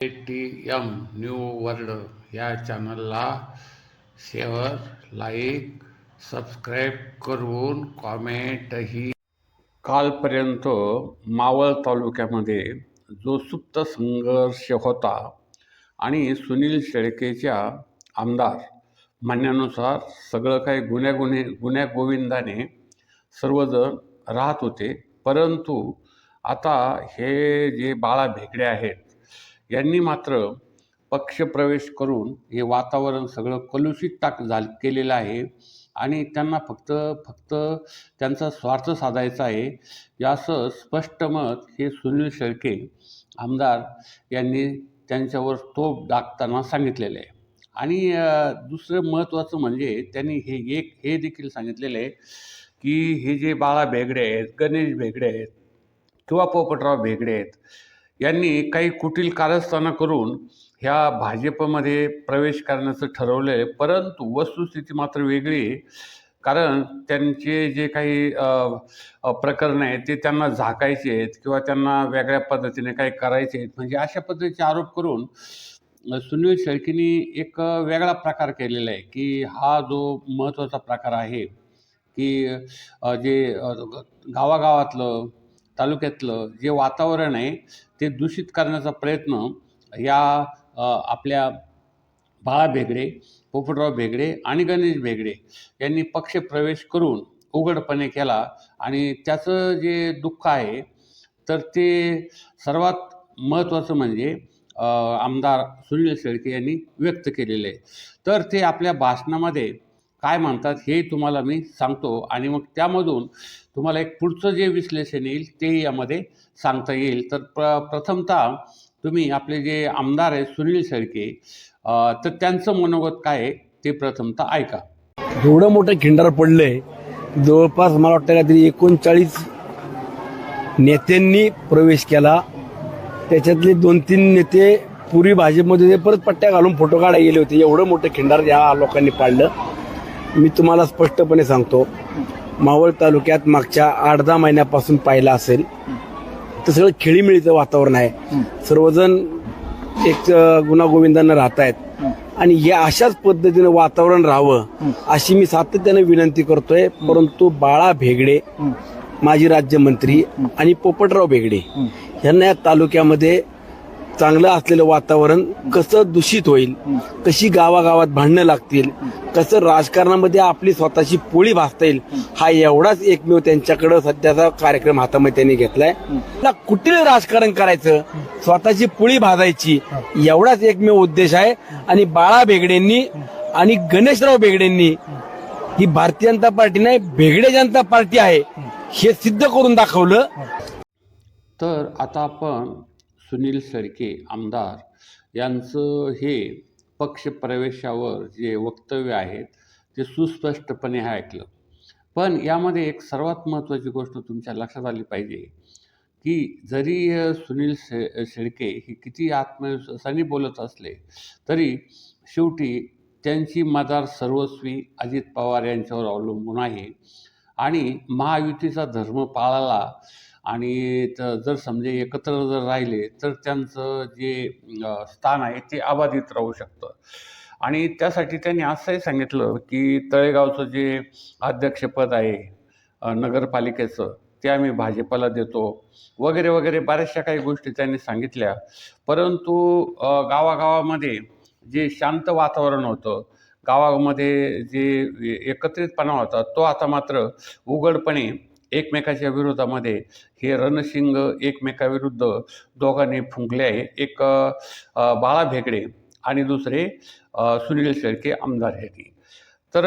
A T M new world या चॅनलला share like subscribe करून कॉमेंटही कालपर्यंत मावळ तालुक्यामध्ये जो सुप्त संघर्ष होता आणि सुनील शेळकेच्या आमदार म्हणण्यानुसार सगळं काही गुन्ह्या गुन्हे गुन्ह्या गोविंदाने सर्वजण राहत होते. परंतु आता हे जे बाळा भेकडे आहेत यांनी मात्र पक्षप्रवेश करून हे वातावरण सगळं कलुषित टाक झाल केलेलं आहे. आणि त्यांना फक्त फक्त त्यांचा स्वार्थ साधायचा आहे. याचं स्पष्ट मत हे सुनील शेळके आमदार यांनी त्यांच्यावर तोप दाखताना सांगितलेलं आहे. आणि दुसरं महत्त्वाचं म्हणजे त्यांनी हे एक हे देखील सांगितलेलं आहे की हे जे बाळा भेगडे आहेत गणेश भेगडे आहेत किंवा पोपटराव भेगडे आहेत यांनी काही कुटील कारस्थानं करून ह्या भाजपमध्ये प्रवेश करण्याचं ठरवलं आहे परंतु वस्तुस्थिती मात्र वेगळी आहे. कारण त्यांचे जे काही प्रकरण प्रकरणं आहेत ते त्यांना झाकायचे आहेत किंवा त्यांना वेगळ्या पद्धतीने काही करायचे आहेत. म्हणजे अशा पद्धतीचे आरोप करून सुनील शेळकींनी एक वेगळा प्रकार केलेला आहे की हा जो महत्त्वाचा प्रकार आहे की जे गावागावातलं तालुक्यातलं जे वातावरण आहे ते दूषित करण्याचा प्रयत्न या आपल्या बाळा भेगडे पोपटराव भेगडे आणि गणेश भेगडे यांनी पक्ष प्रवेश करून उघडपणे केला आणि त्याचं जे दुःख आहे तर ते सर्वात महत्त्वाचं म्हणजे आमदार सुनील शेळके यांनी व्यक्त केलेलं आहे. तर ते आपल्या भाषणामध्ये काय म्हणतात हे तुम्हाला मी सांगतो आणि मग त्यामधून तुम्हाला एक पुढचं जे विश्लेषण येईल तेही यामध्ये सांगता येईल. तर प्र प्रथमतः तुम्ही आपले जे आमदार आहेत सुनील शेळके तर त्यांचं मनोगत काय आहे ते प्रथमतः ऐका. एवढं मोठं खिंडार पडलंय जवळपास मला वाटतं काहीतरी एकोणचाळीस नेत्यांनी प्रवेश केला. त्याच्यातले दोन तीन नेते पूर्वी भाजपमध्ये ते परत पट्ट्या घालून फोटो काढायला गेले होते. एवढं मोठं खिंडार या लोकांनी पाडलं. मी तुम्हाला स्पष्टपणे सांगतो मावळ तालुक्यात मागच्या आठ दहा महिन्यापासून पाहिलं असेल तर सगळं खेळीमेळीचं वातावरण आहे. सर्वजण एक गुणागोविंदांना गुणागोविंदानं राहत आहेत आणि या अशाच पद्धतीनं वातावरण राहावं अशी मी सातत्याने विनंती करतोय. परंतु बाळा भेगडे माजी राज्यमंत्री आणि पोपटराव भेगडे यांना या तालुक्यामध्ये चांगलं असलेलं वातावरण कसं दूषित होईल कशी गावागावात भांडणं लागतील कसं राजकारणामध्ये आपली स्वतःची पोळी भासता येईल हा एवढाच एकमेव त्यांच्याकडं सध्याचा कार्यक्रम हातामध्ये त्यांनी घेतलाय. ना कुठील राजकारण करायचं? स्वतःची पोळी भाजायची एवढाच एकमेव उद्देश आहे. आणि बाळा भेगडेंनी आणि गणेशराव भेगडेंनी ही भारतीय जनता पार्टी नाही भेगडे जनता पार्टी आहे हे सिद्ध करून दाखवलं. तर आता आपण सुनील शेळके आमदार यांचं हे पक्षप्रवेशावर जे वक्तव्य आहेत ते सुस्पष्टपणे हे ऐकलं. पण यामध्ये एक सर्वात महत्त्वाची गोष्ट तुमच्या लक्षात आली पाहिजे की जरी सुनील शे शेळके हे किती आत्मविश्वासाने बोलत असले तरी शेवटी त्यांची मदार सर्वस्वी अजित पवार यांच्यावर अवलंबून आहे. आणि महायुतीचा धर्म पाळाला आणि तर जर समजे एकत्र जर राहिले तर त्यांचं जे स्थान आहे ते अबाधित राहू शकतं. आणि त्यासाठी त्यांनी असंही सांगितलं की तळेगावचं जे अध्यक्षपद आहे नगरपालिकेचं ते आम्ही भाजपाला देतो. वगैरे वगैरे बऱ्याचशा काही गोष्टी त्यांनी सांगितल्या. परंतु गावागावामध्ये जे शांत वातावरण होतं गावामध्ये जे एकत्रितपणा होता तो आता मात्र उघडपणे एकमेकाच्या विरोधामध्ये हे रणशिंग एकमेकाविरुद्ध दोघांनी फुंकले आहे. एक बाळा भेगडे आणि दुसरे सुनील शेळके आमदार आहेत तर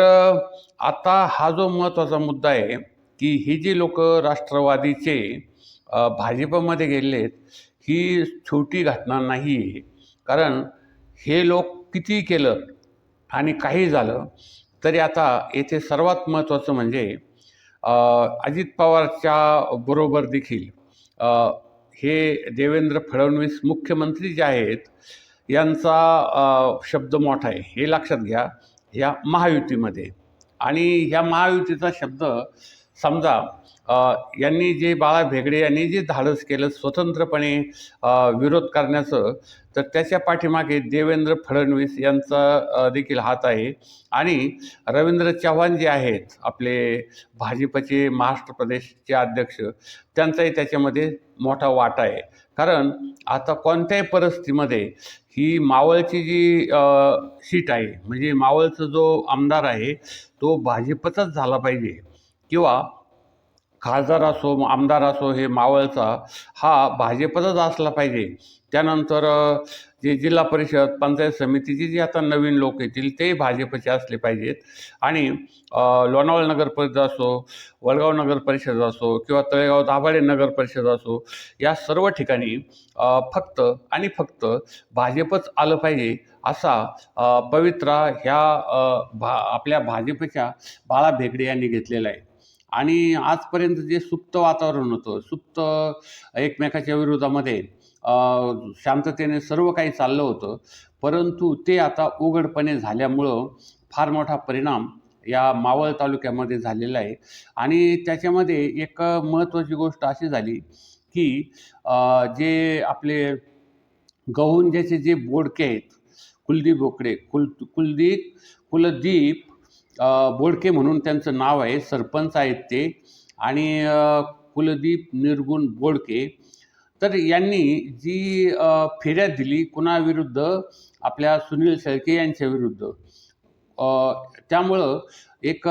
आता हा जो महत्त्वाचा मुद्दा आहे की ही जी लोक राष्ट्रवादीचे भाजपमध्ये गेलेले आहेत ही छोटी घटना नाही आहे. कारण हे लोक किती केलं आणि काही झालं तरी आता येथे सर्वात महत्त्वाचं म्हणजे अजित पवारच्या बरोबर देखील हे देवेंद्र फडणवीस मुख्यमंत्री जे आहेत यांचा शब्द मोठा आहे. हे लक्षात घ्या या महायुतीमध्ये. आणि ह्या महायुतीचा शब्द समजा यांनी जे बाळा भेगडे यांनी जे धाडस केलं स्वतंत्रपणे विरोध करण्याचं तर त्याच्या पाठीमागे देवेंद्र फडणवीस यांचा देखील हात आहे. आणि रवींद्र चव्हाण जे आहेत आपले भाजपचे महाराष्ट्र प्रदेशचे अध्यक्ष त्यांचाही त्याच्यामध्ये मोठा वाटा आहे. कारण आता कोणत्याही परिस्थितीमध्ये ही मावळची जी सीट आहे म्हणजे मावळचा जो आमदार आहे तो भाजपचाच झाला पाहिजे. किंवा खासदार असो आमदार असो हे मावळचा हा भाजपचाच असला पाहिजे. त्यानंतर जे जिल्हा परिषद पंचायत समितीची जी आता नवीन लोक येतील ते भाजपचे असले पाहिजेत. आणि लोणावळ नगर परिषद असो वडगाव नगर परिषद असो किंवा तळेगाव दाभाडे नगर परिषद असो या सर्व ठिकाणी फक्त आणि फक्त भाजपच आलं पाहिजे असा पवित्रा ह्या भा आपल्या भाजपच्या बाळा भेगडे यांनी घेतलेला आहे. आणि आजपर्यंत जे सुप्त वातावरण होतं सुप्त एकमेकाच्या विरोधामध्ये शांततेने सर्व काही चाललं होतं परंतु ते आता उघडपणे झाल्यामुळं फार मोठा परिणाम या मावळ तालुक्यामध्ये झालेला आहे. आणि त्याच्यामध्ये एक महत्त्वाची गोष्ट अशी झाली की जे आपले गहुंज्याचे जे बोडके आहेत कुलदीप बोकडे कुल कुलदीप कुलदीप बोडके म्हणून त्यांचं नाव आहे सरपंच आहेत ते. आणि कुलदीप निर्गुण बोडके. तर यांनी जी फेऱ्या दिली कुणाविरुद्ध? आपल्या सुनील शेळके यांच्या विरुद्ध. त्यामुळं एक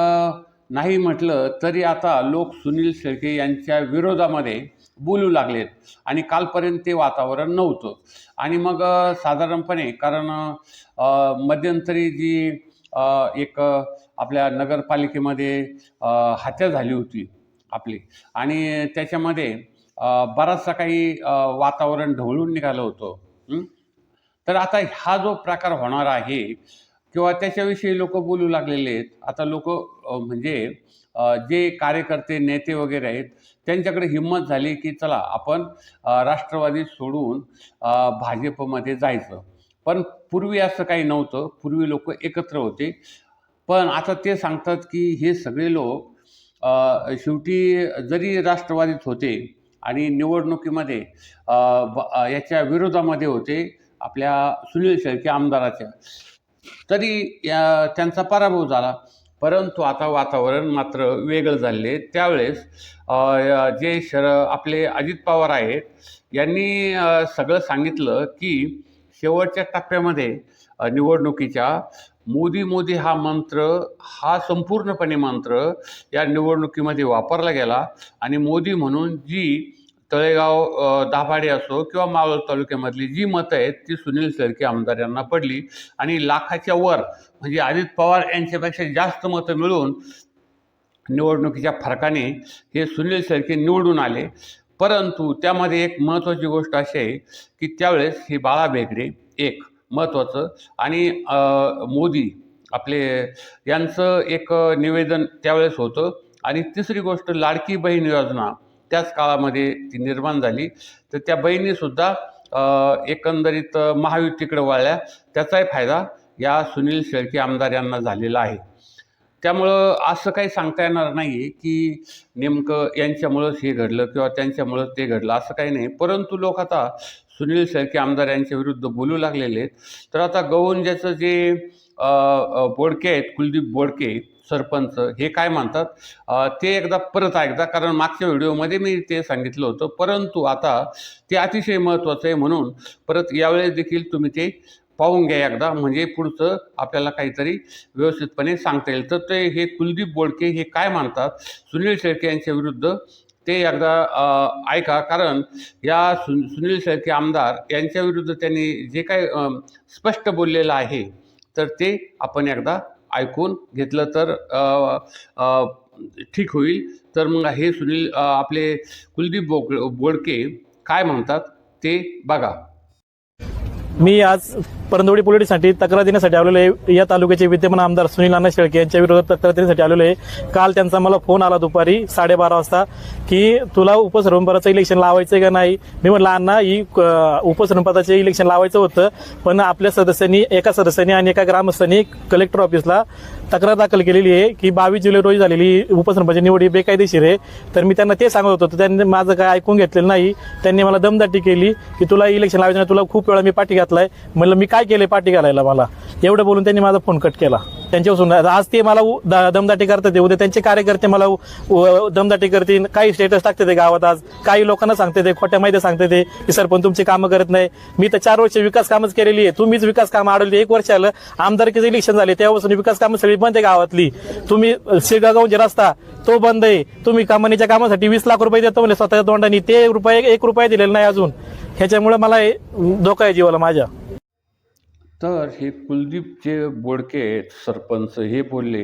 नाही म्हटलं तरी आता लोक सुनील शेळके यांच्या विरोधामध्ये बोलू लागलेत. आणि कालपर्यंत ते वातावरण नव्हतं. आणि मग साधारणपणे कारण मध्यंतरी जी एक आपल्या नगरपालिकेमध्ये हत्या झाली होती आपली. आणि त्याच्यामध्ये बराचसा काही वातावरण ढवळून निघालं होतं. तर आता हा जो प्रकार होणार आहे किंवा त्याच्याविषयी लोक बोलू लागलेले आहेत. आता लोक म्हणजे जे कार्यकर्ते नेते वगैरे आहेत त्यांच्याकडे हिंमत झाली की चला आपण राष्ट्रवादी सोडून भाजपमध्ये जायचं. पण पूर्वी असं काही नव्हतं. पूर्वी लोक एकत्र होते. पण आता ते सांगतात की हे सगळे लोक शेवटी जरी राष्ट्रवादीत होते आणि निवडणुकीमध्ये ब- याच्या विरोधामध्ये होते आपल्या सुनील शेळके आमदाराच्या तरी या त्यांचा पराभव झाला. परंतु आता वातावरण मात्र वेगळं झाले त्यावेळेस जे शर आपले अजित पवार आहेत यांनी सगळं सांगितलं की शेवटच्या टप्प्यामध्ये निवडणुकीच्या मोदी मोदी हा मंत्र हा संपूर्णपणे मंत्र या निवडणुकीमध्ये वापरला गेला. आणि मोदी म्हणून जी तळेगाव दाभाडे असो किंवा मावळ तालुक्यामधली जी मतं आहेत ती सुनील शेळके आमदार यांना पडली. आणि लाखाच्या वर म्हणजे अजित पवार यांच्यापेक्षा जास्त मतं मिळून निवडणुकीच्या फरकाने हे सुनील शेळके निवडून आले. परंतु त्यामध्ये एक महत्त्वाची गोष्ट अशी आहे की त्यावेळेस हे बाळा बेगडे एक महत्त्वाचं आणि मोदी आपले यांचं एक निवेदन त्यावेळेस होतं. आणि तिसरी गोष्ट लाडकी बहीण योजना. त्याच काळामध्ये ती निर्माण झाली. तर त्या बहिणीसुद्धा एकंदरीत महायुतीकडे वळल्या. त्याचाही फायदा या सुनील शेळके आमदार यांना झालेला आहे. त्यामुळं असं काही सांगता येणार नाही आहे की नेमकं यांच्यामुळंच हे घडलं किंवा त्यांच्यामुळंच ते घडलं असं काही नाही. परंतु लोक आता सुनील शेळके आमदार यांच्या विरुद्ध बोलू लागलेले आहेत. तर आता गवंज्याचं जे बोडके आहेत कुलदीप बोडके सरपंच हे काय मानतात ते एकदा परत ऐकदा कारण मागच्या व्हिडिओमध्ये मी ते सांगितलं होतं. परंतु आता ते अतिशय महत्त्वाचं आहे म्हणून परत यावेळेस देखील तुम्ही ते पाहून घ्या एकदा. म्हणजे पुढचं आपल्याला काहीतरी व्यवस्थितपणे सांगता येईल. तर ते हे कुलदीप बोडके हे काय मानतात सुनील शेळके यांच्या विरुद्ध ते एकदा ऐका. कारण या सु सुनील शेळके आमदार यांच्या विरुद्ध त्यांनी जे काही स्पष्ट बोललेलं आहे तर ते आपण एकदा ऐकून घेतलं तर ठीक होईल. तर मग हे सुनील आपले कुलदीप बोक बोडके काय म्हणतात ते बघा. मी आज परंदवडी पोलिससाठी तक्रार देण्यासाठी आलेलो आहे. या तालुक्याचे विद्यमान आमदार सुनील अण्णा शेळके यांच्या विरोधात तक्रार देण्यासाठी आलेलो आहे. काल त्यांचा मला फोन आला दुपारी साडेबारा वाजता की तुला उपसरपंचाचं इलेक्शन लावायचं का नाही? मी म्हटलं अण्णा ही अं, उपसरपंचाचे इलेक्शन लावायचं होतं पण आपल्या सदस्यांनी एका सदस्याने आणि एका ग्रामस्थांनी कलेक्टर ऑफिसला तक्रार दाखल केलेली आहे की बावीस जुलै रोजी झालेली उपसरपंच निवड ही बेकायदेशीर आहे. तर मी त्यांना ते सांगत होतो तर त्यांनी माझं काय ऐकून घेतलेलं नाही. त्यांनी मला दमदाटी केली की तुला इलेक्शन लावायचं तुला खूप वेळा मी पाठी घातलाय. म्हणलं मी काय केले पाठी घालायला मला? एवढं बोलून त्यांनी माझा फोन कट केला. त्यांच्यापासून आज ते मला उ- दमदाटी करतात उद्या त्यांचे कार्यकर्ते मला दमदाटी करतील. काही स्टेटस टाकते ते गावात आज. काही लोकांना सांगते ते खोट्या माहिती सांगते ते की सरपंच तुमची कामं करत नाही. मी तर चार वर्ष विकास कामच केलेली आहे. तुम्हीच विकास कामं अडवली एक वर्ष आलं. आमदारकीचं इलेक्शन झाले. तेव्हापासून विकास कामं सगळी बंद आहे गावातली. तुम्ही शिरगाव जे रस्ता तो बंद आहे. तुम्ही कमानीच्या कामासाठी वीस लाख रुपये देतो म्हणजे स्वतःच्या तोंडाने. ते रुपये एक रुपये दिलेला नाही अजून. ह्याच्यामुळे मला धोका आहे जीवाला माझ्या. तर हे कुलदीपचे बोडके आहेत, सरपंच हे बोलले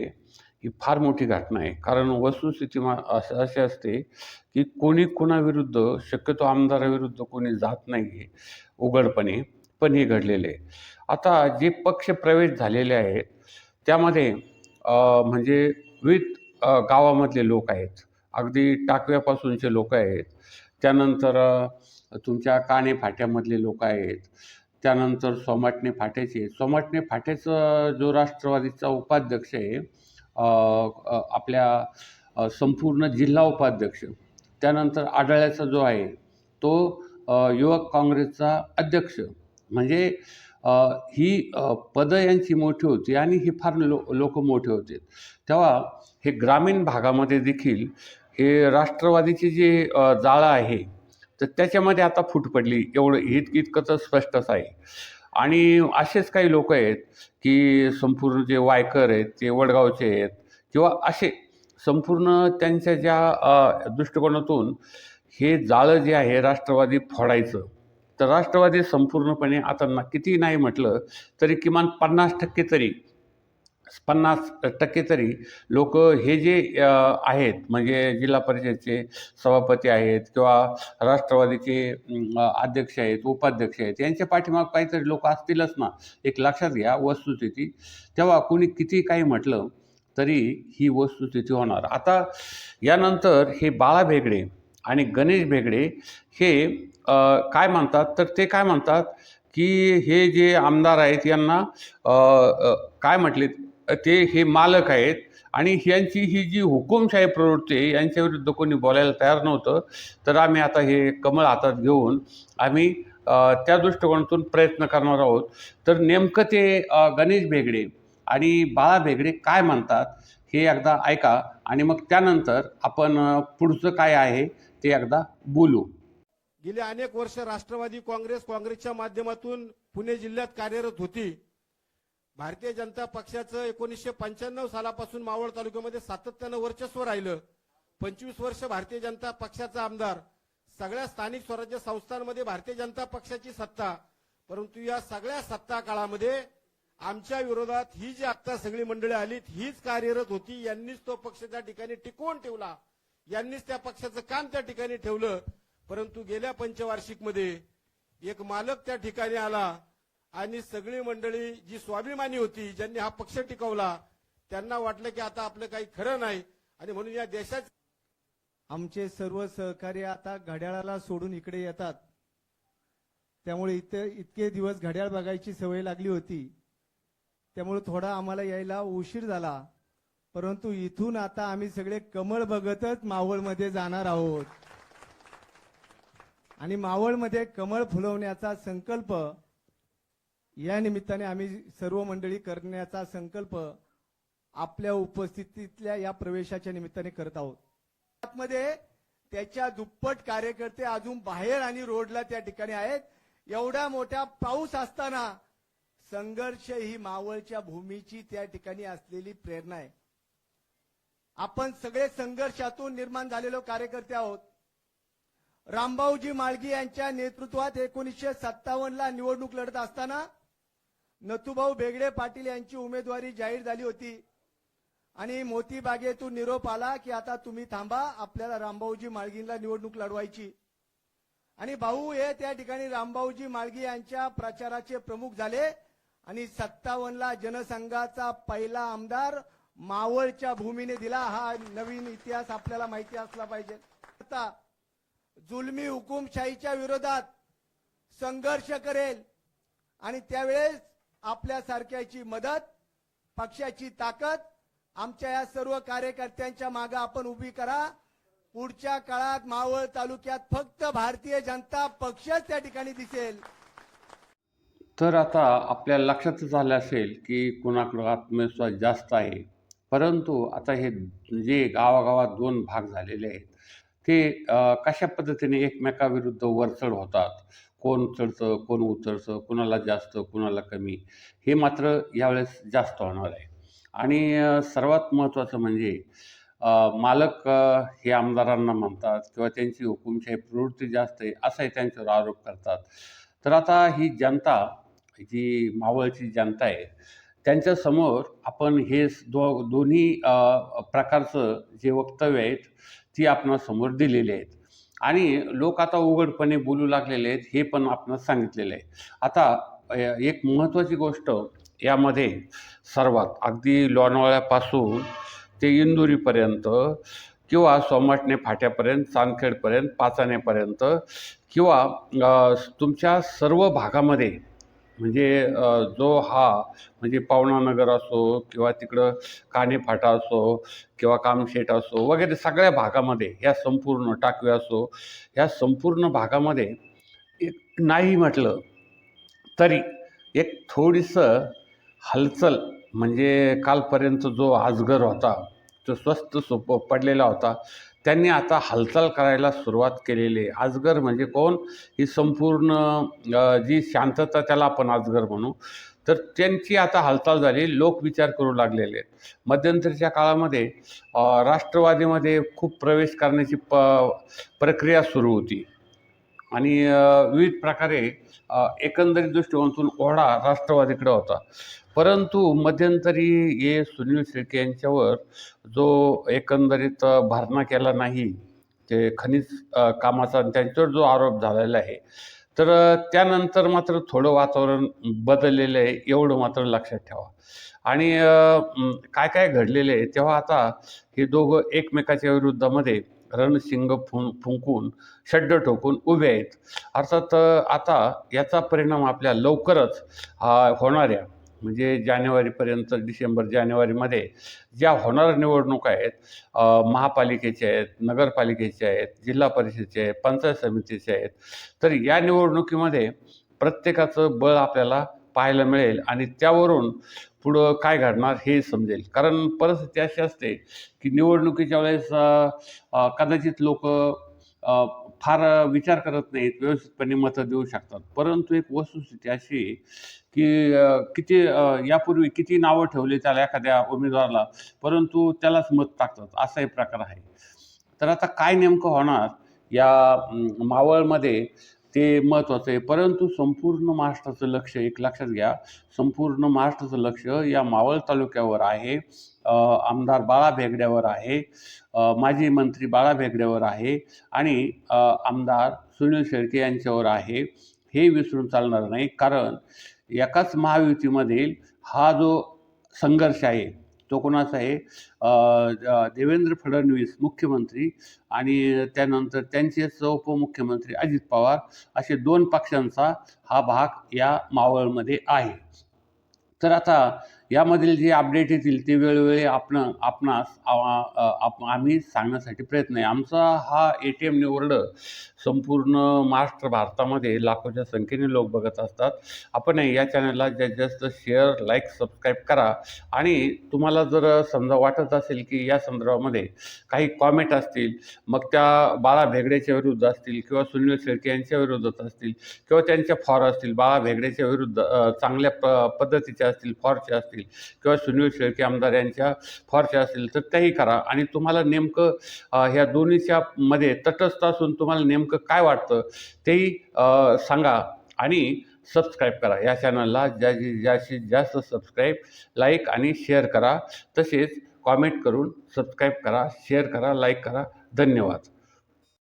ही फार मोठी घटना आहे. कारण वस्तुस्थिती मा अशी असते की कोणी कोणाविरुद्ध शक्यतो आमदाराविरुद्ध कोणी जात नाही आहे उघडपणे. पण हे घडलेले आता जे पक्ष प्रवेश झालेले आहेत त्यामध्ये म्हणजे विविध गावामधले लोक आहेत. अगदी टाकव्यापासूनचे लोक आहेत. त्यानंतर तुमच्या काणे फाट्यामधले लोक आहेत. त्यानंतर सोमाटणे फाट्याचे सोमाटणे फाट्याचा जो राष्ट्रवादीचा उपाध्यक्ष आहे आपल्या संपूर्ण जिल्हा उपाध्यक्ष. त्यानंतर आढळ्याचा जो आहे तो युवक काँग्रेसचा अध्यक्ष. म्हणजे ही पदं यांची मोठी होती आणि ही फार लो लोक मोठे होते. तेव्हा हे ग्रामीण भागामध्ये देखील हे राष्ट्रवादीचे जे जाळं आहे तर त्याच्यामध्ये आता फूट पडली. एवढं हित इतकं तर स्पष्टच आहे. आणि असेच काही लोक आहेत की संपूर्ण जे वायकर आहेत ते वडगावचे आहेत किंवा असे संपूर्ण त्यांच्या ज्या दृष्टिकोनातून हे जाळं जे आहे राष्ट्रवादी फोडायचं तर राष्ट्रवादी संपूर्णपणे आता ना किती नाही म्हटलं तरी किमान पन्नास टक्के तरी पन्नास टक्के तरी लोक हे जे आहेत म्हणजे जिल्हा परिषदचे सभापती आहेत किंवा राष्ट्रवादीचे अध्यक्ष आहेत उपाध्यक्ष आहेत यांच्या पाठीमाग काहीतरी लोक असतीलच ना एक लक्षात घ्या वस्तुस्थिती. तेव्हा कोणी किती काही म्हटलं तरी ही वस्तुस्थिती होणार. आता यानंतर हे बाळा भेगडे आणि गणेश भेगडे हे काय म्हणतात? तर ते काय म्हणतात की हे जे आमदार आहेत यांना काय म्हटले ते हे मालक आहेत आणि यांची ही जी हुकुमशाही प्रवृत्ती आहे यांच्याविरुद्ध कोणी बोलायला तयार नव्हतं. तर आम्ही आता हे कमळ हातात घेऊन आम्ही त्या दृष्टिकोनातून प्रयत्न करणार आहोत. तर नेमकं ते गणेश भेगडे आणि बाळा भेगडे काय म्हणतात हे एकदा ऐका आणि मग त्यानंतर आपण पुढचं काय आहे ते एकदा बोलू. गेली अनेक वर्ष राष्ट्रवादी काँग्रेस काँग्रेसच्या माध्यमातून पुणे जिल्ह्यात कार्यरत होती. भारतीय जनता पक्षाचं एकोणीसशे पंच्याण्णव सालापासून मावळ तालुक्यामध्ये सातत्यानं वर्चस्व राहिलं. पंचवीस वर्ष भारतीय जनता पक्षाचा आमदार. सगळ्या स्थानिक स्वराज्य संस्थांमध्ये भारतीय जनता पक्षाची सत्ता. परंतु या सगळ्या सत्ता काळामध्ये आमच्या विरोधात ही जी आता सगळी मंडळी आलीत हीच कार्यरत होती. यांनीच तो पक्ष त्या ठिकाणी टिकवून ठेवला. यांनीच त्या पक्षाचं काम त्या ठिकाणी ठेवलं परंतु गेल्या पंचवार्षिकमध्ये एक मालक त्या ठिकाणी आला आणि सगळी मंडळी जी स्वाभिमानी होती ज्यांनी हा पक्ष टिकवला त्यांना वाटलं की आता आपलं काही खरं नाही. आणि म्हणून या देशात आमचे सर्व सहकारी आता घड्याळाला सोडून इकडे येतात. त्यामुळे इथे इतके दिवस घड्याळ बघायची सवय लागली होती. त्यामुळे थोडा आम्हाला यायला उशीर झाला. परंतु इथून आता आम्ही सगळे कमळ बघतच मावळमध्ये जाणार आहोत. आणि मावळमध्ये कमळ फुलवण्याचा संकल्प या निमित्ताने आम्ही सर्व मंडळी करण्याचा संकल्प आपल्या उपस्थितीतल्या या प्रवेशाच्या निमित्ताने करत आहोत. आतमध्ये त्याच्या दुप्पट कार्यकर्ते अजून बाहेर आणि रोडला त्या ठिकाणी आहेत. एवढा मोठा पाऊस असताना संघर्ष ही मावळच्या भूमीची त्या ठिकाणी असलेली प्रेरणा आहे. आपण सगळे संघर्षातून निर्माण झालेलो कार्यकर्ते आहोत. रामभाऊजी माळगी यांच्या नेतृत्वात एकोणीसशे सत्तावन्नला निवडणूक लढत असताना नथुभाऊ बेगडे पाटील यांची उमेदवारी जाहीर झाली होती. आणि मोती बागेतून निरोप आला की आता तुम्ही थांबा आपल्याला रामभाऊजी माळगींना निवडणूक लढवायची. आणि भाऊ हे त्या ठिकाणी रामभाऊजी माळगी यांच्या प्रचाराचे प्रमुख झाले. आणि सत्तावन्नला जनसंघाचा पहिला आमदार मावळच्या भूमीने दिला हा नवीन इतिहास आपल्याला माहिती असला पाहिजे. आता जुलमी हुकुमशाहीच्या विरोधात संघर्ष करेल आणि त्यावेळेस आपल्यासारख्याची मदत पक्षाची ताकद आमच्या या सर्व कार्यकर्त्यांच्या मागे आपण उभी करा. पुढच्या काळात मावळ तालुक्यात फक्त भारतीय जनता पक्षच त्या ठिकाणी दिसेल. तर आता आपल्या लक्षात झालं असेल की कुणाकडं आत्मविश्वास जास्त आहे? परंतु आता हे जे गावागावात दोन भाग झालेले आहेत ते कशा पद्धतीने एकमेकाविरुद्ध वरचढ होतात? कोण चढतं कोण उतरतं कुणाला जास्त कुणाला कमी? हे मात्र यावेळेस जास्त होणार आहे. आणि सर्वात महत्त्वाचं म्हणजे मालक हे आमदारांना म्हणतात किंवा त्यांची हुकुमशाही प्रवृत्ती जास्त आहे असाही त्यांच्यावर आरोप करतात. तर आता ही जनता जी मावळची जनता आहे त्यांच्यासमोर आपण हे दो दोन्ही प्रकारचं जे वक्तव्य आहेत ती आपणासमोर दिलेली आहेत. आणि लोक आता उघडपणे बोलू लागलेले आहेत हे पण आपण सांगितलेलं आहे. आता एक महत्त्वाची गोष्ट यामध्ये सर्वात अगदी लोणावळ्यापासून ते इंदुरीपर्यंत किंवा सोमाटणे फाट्यापर्यंत चांदखेडपर्यंत पाचाण्यापर्यंत किंवा तुमच्या सर्व भागामध्ये म्हणजे जो हा म्हणजे पावणानगर असो किंवा तिकडं कानेफाटा असो किंवा कामशेट असो वगैरे सगळ्या भागामध्ये या संपूर्ण टाकवे असो ह्या संपूर्ण भागामध्ये एक नाही म्हटलं तरी एक थोडीसं हालचल म्हणजे कालपर्यंत जो आजगर होता तो स्वस्त सोप पडलेला होता त्यांनी आता हालचाल करायला सुरुवात केलेली आहे. आजगर म्हणजे कोण? ही संपूर्ण जी शांतता त्याला आपण आजगर म्हणू. तर त्यांची आता हालचाल झाली लोक विचार करू लागलेले आहेत. मध्यंतरीच्या काळामध्ये राष्ट्रवादीमध्ये खूप प्रवेश करण्याची प प्रक्रिया सुरू होती. आणि विविध प्रकारे एकंदरीत दृष्टिकोनातून ओढा राष्ट्रवादीकडे होता. परंतु मध्यंतरी हे सुनील शेळके यांच्यावर जो एकंदरीत भरणा केला नाही ते खनिज कामाचा आणि त्यांच्यावर जो आरोप झालेला आहे तर त्यानंतर मात्र थोडं वातावरण बदललेलं आहे एवढं मात्र लक्षात ठेवा. आणि काय काय घडलेलं आहे तेव्हा आता हे दोघं एकमेकाच्या विरुद्धामध्ये रणशिंग फुं फुंकून शड्ड ठोकून उभे आहेत. अर्थात आता याचा परिणाम आपल्या लवकरच होणाऱ्या म्हणजे जानेवारीपर्यंत डिसेंबर जानेवारीमध्ये ज्या होणाऱ्या निवडणुका आहेत महापालिकेच्या आहेत नगरपालिकेच्या आहेत जिल्हा परिषदेच्या आहेत पंचायत समितीच्या आहेत तर या निवडणुकीमध्ये प्रत्येकाचं बळ आपल्याला पाहायला मिळेल आणि त्यावरून पुढं काय घडणार हे समजेल. कारण परिस्थिती अशी असते की निवडणुकीच्या वेळेस कदाचित लोक फार विचार करत नाहीत व्यवस्थितपणे मतं देऊ शकतात. परंतु एक वस्तुस्थिती अशी की किती यापूर्वी किती नावं ठेवली त्याला एखाद्या उमेदवाराला परंतु त्यालाच मत टाकतात. असा एक प्रकार आहे. तर आता काय नेमकं होणार या मावळमध्ये ते महत्त्वाचं आहे. परंतु संपूर्ण महाराष्ट्राचं लक्ष एक लक्षात घ्या संपूर्ण महाराष्ट्राचं लक्ष या मावळ तालुक्यावर आहे. आमदार बाळा भेगड्यावर आहे. माजी मंत्री बाळा भेगड्यावर आहे. आणि आमदार सुनील शेळके यांच्यावर आहे. हे विसरून चालणार नाही. कारण एकाच महायुतीमधील हा जो संघर्ष आहे तो कोणाचा आहे? देवेंद्र फडणवीस मुख्यमंत्री आणि त्यानंतर त्यांचेच उपमुख्यमंत्री अजित पवार असे दोन पक्षांचा हा भाग या मावळमध्ये आहे. तर आता यामधील जे अपडेट येतील ते वेळोवेळी आपण आपणास आप- आम्ही सांगण्यासाठी प्रयत्न आहे. आमचा हा ए टी एम निवड संपूर्ण महाराष्ट्र भारतामध्ये लाखोच्या संख्येने लोक बघत असतात. आपण या चॅनलला जास्तीत जास्त शेअर लाईक सबस्क्राईब करा. आणि तुम्हाला जर समजा वाटत असेल की या संदर्भामध्ये काही कॉमेंट असतील मग त्या बाळा भेगडेच्या विरुद्ध असतील किंवा सुनील शेळके यांच्या विरोधात असतील किंवा त्यांच्या फॉर असतील बाळा भेगडेच्या विरुद्ध चांगल्या प पद्धतीचे असतील फॉरचे असतील किंवा सुनील शेळके आमदार यांच्या फारशा असतील तर त्याही करा. आणि तुम्हाला नेमकं ह्या दोन्हीच्या मध्ये तटस्थ असून तुम्हाला नेमकं काय वाटतं तेही सांगा आणि सबस्क्राईब करा. या चॅनलला ज्या जास्तीत जास्त सबस्क्राईब लाईक आणि शेअर करा. तसेच कॉमेंट करून सबस्क्राईब करा शेअर करा लाईक करा. धन्यवाद.